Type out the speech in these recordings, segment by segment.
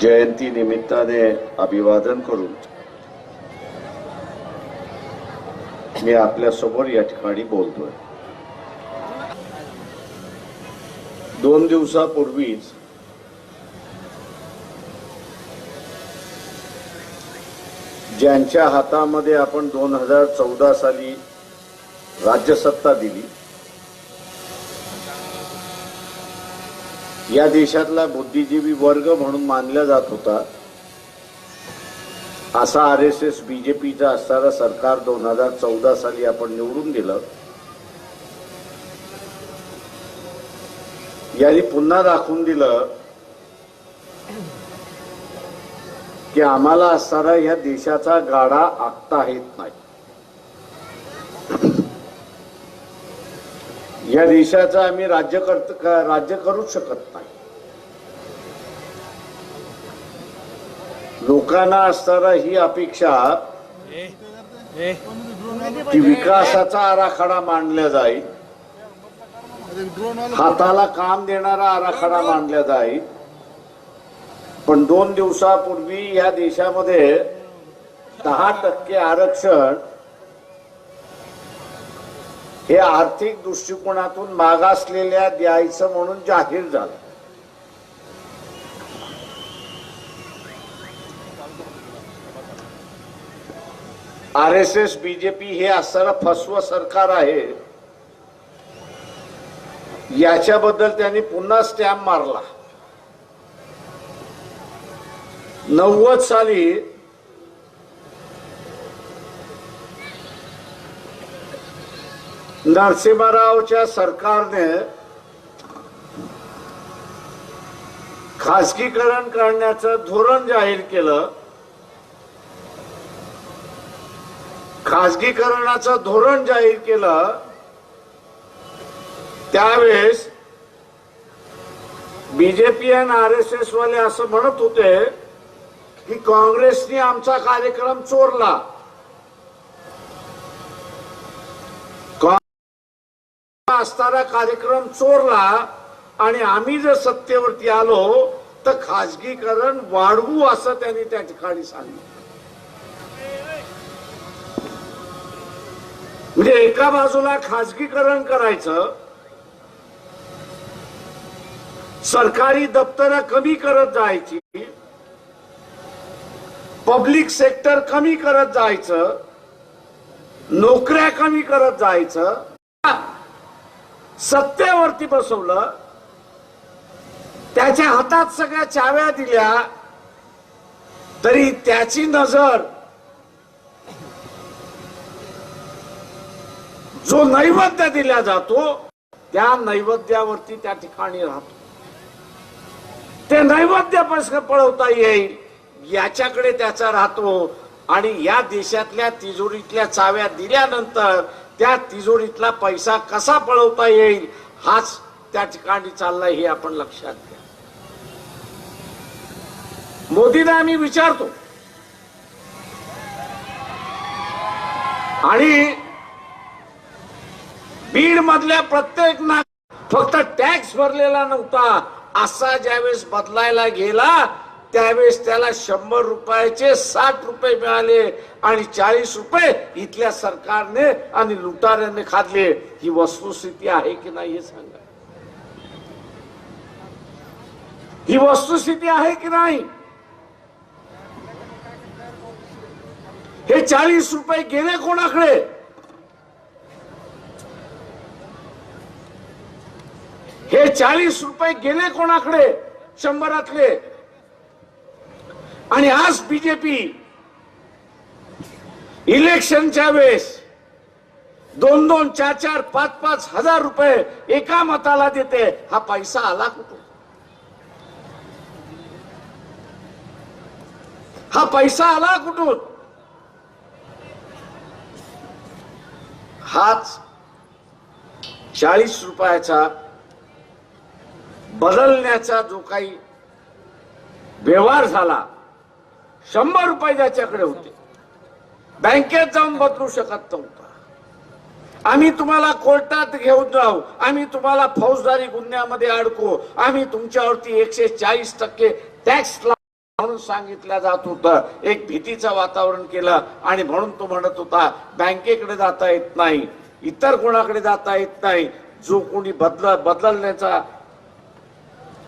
जयंती निमित्ताने अभिवादन करून मी आपल्यासमोर या ठिकाणी बोलतोय. दोन दिवसापूर्वीच ज्यांच्या हातामध्ये आपण दोन हजार चौदा साली राज्यसत्ता दिली या देशातला बुद्धिजीवी वर्ग म्हणून मानला जात होता. असा आर एस एस बीजेपीचा असणारा सरकार दोन हजार चौदा साली आपण निवडून दिलं. यांनी पुन्हा दाखवून दिलं की आम्हाला असणारा या देशाचा गाडा आखता येत नाही. या देशाचं आम्ही राज्य करत राज्य करूच शकत नाही. लोकांना असणारा ही अपेक्षा की विकासाचा आराखडा मांडला जाईल. हाताला काम देणारा आराखडा मांडला जाईल. पण दोन दिवसापूर्वी या देशामध्ये दहा टक्के आरक्षण हे आर्थिक दृष्टिकोनातून मागासलेल्या द्यायचं म्हणून जाहीर झालं. आर एस एस बीजेपी हे असणारं फसव सरकार आहे. याच्याबद्दल त्यांनी पुन्हा स्टॅम्प मारला. नव्वद साली नरसिंहरावच्या सरकारने खासगीकरण करण्याचं धोरण जाहीर केलं. खासगीकरणाचं धोरण जाहीर केलं. त्यावेळेस बीजेपी आणि आर एस एस वाले असं म्हणत होते की काँग्रेसने आमचा कार्यक्रम चोरला. असणारा कार्यक्रम चोरला आणि आम्ही जर सत्तेवरती आलो तर खाजगीकरण वाढवू असं त्यांनी त्या ठिकाणी सांगितलं. म्हणजे एका बाजूला खाजगीकरण करायचं सरकारी दप्तर कमी करत जायची पब्लिक सेक्टर कमी करत जायचं नोकऱ्या कमी करत जायचं सत्तेवरती बसवलं त्याच्या हातात सगळ्या चाव्या दिल्या तरी त्याची नजर जो नैवेद्य दिला जातो त्या नैवेद्यावरती त्या ठिकाणी राहतो. ते नैवेद्य पळवता येईल याच्याकडे त्याचा राहतो आणि या देशातल्या तिजोरीतल्या चाव्या दिल्यानंतर त्या तिजोरीतला पैसा कसा पळवता येईल हाच त्या ठिकाणी चाललाय हे आपण लक्षात घ्या. मोदींना आम्ही विचारतो. आणि बीड मधल्या प्रत्येक ना फक्त टॅक्स भरलेला नव्हता असा ज्यावेळेस बदलायला गेला त्यावेळेस त्याला शंभर रुपयाचे साठ रुपये मिळाले आणि चाळीस रुपये इथल्या सरकारने आणि लुटाऱ्याने खाल्ले. ही वस्तुस्थिती आहे की नाही हे सांगा. ही वस्तुस्थिती आहे की नाही? हे चाळीस रुपये गेले कोणाकडे? हे चाळीस रुपये गेले कोणाकडे? शंभरातले. आणि आज बीजेपी इलेक्शनच्या वेळेस दोन दोन चार चार पाच पाच हजार रुपये एका मताला देते हा पैसा आला कुठून? हा पैसा आला कुठून? हाच चाळीस रुपयाचा बदलण्याचा जो काही व्यवहार झाला शंभर रुपये ज्याच्याकडे होते. बँकेत जाऊन बदलू शकत नव्हता. आम्ही तुम्हाला कोर्टात घेऊन जाऊ. आम्ही तुम्हाला फौजदारी गुन्ह्यामध्ये अडकू. आम्ही तुमच्यावरती एकशे चाळीस टक्के टॅक्स म्हणून सांगितलं जात होतं. एक भीतीचं वातावरण केलं आणि म्हणून तो म्हणत होता बँकेकडे जाता येत नाही. इतर कोणाकडे जाता येत नाही. जो कोणी बदल बदलण्याचा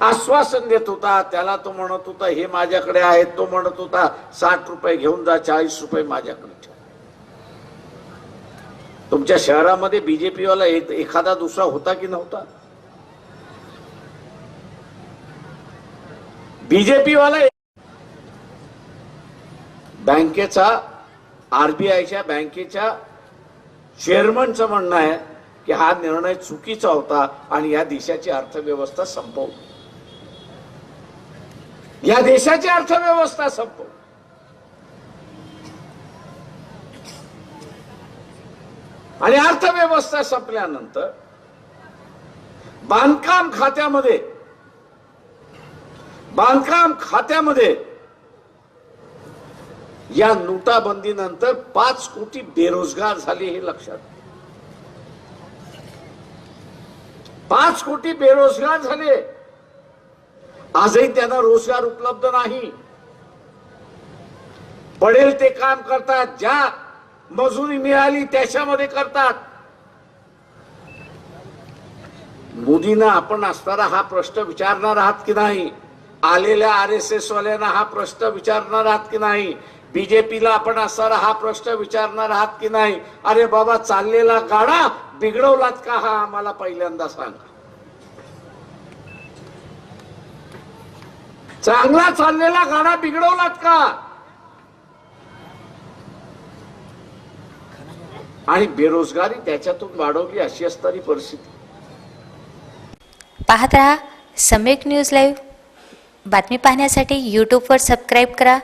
आश्वासन देत होता त्याला तो म्हणत होता हे माझ्याकडे आहे. तो म्हणत होता साठ रुपये घेऊन जा चाळीस रुपये माझ्याकडे ठेव. तुमच्या शहरामध्ये बीजेपी वाला एक- एखादा दुसरा होता की नव्हता? बीजेपी वाला बँकेचा आरबीआयच्या बँकेच्या चेअरमनचं म्हणणं आहे की हा निर्णय चुकीचा होता आणि या देशाची अर्थव्यवस्था संपव या देशाची अर्थव्यवस्था संपव. आणि अर्थव्यवस्था संपल्यानंतर बांधकाम खात्यामध्ये बांधकाम खात्यामध्ये या नोटाबंदीनंतर पाच कोटी बेरोजगार झाले हे लक्षात पाच कोटी बेरोजगार झाले. आजही त्यांना रोजगार उपलब्ध नाही. पडेल ते काम करतात ज्या मजुरी मिळाली त्याच्यामध्ये करतात. मोदींना आपण असताना हा प्रश्न विचारणार आहात की नाही? आलेल्या आर एस एस वाल्यांना हा प्रश्न विचारणार आहात की नाही? बीजेपीला आपण असताना हा प्रश्न विचारणार आहात की नाही? अरे बाबा चाललेला गाडा बिघडवलात का हा? आम्हाला पहिल्यांदा सांगा. चांगला चाललेला गाडा बिघडवलात का? आणि बेरोजगारी त्याच्यातून वाढवली अशी असणारी परिस्थिती. पाहत राहा सम्यक न्यूज लाईव्ह. बातमी पाहण्यासाठी यूट्यूबवर सबस्क्राईब करा.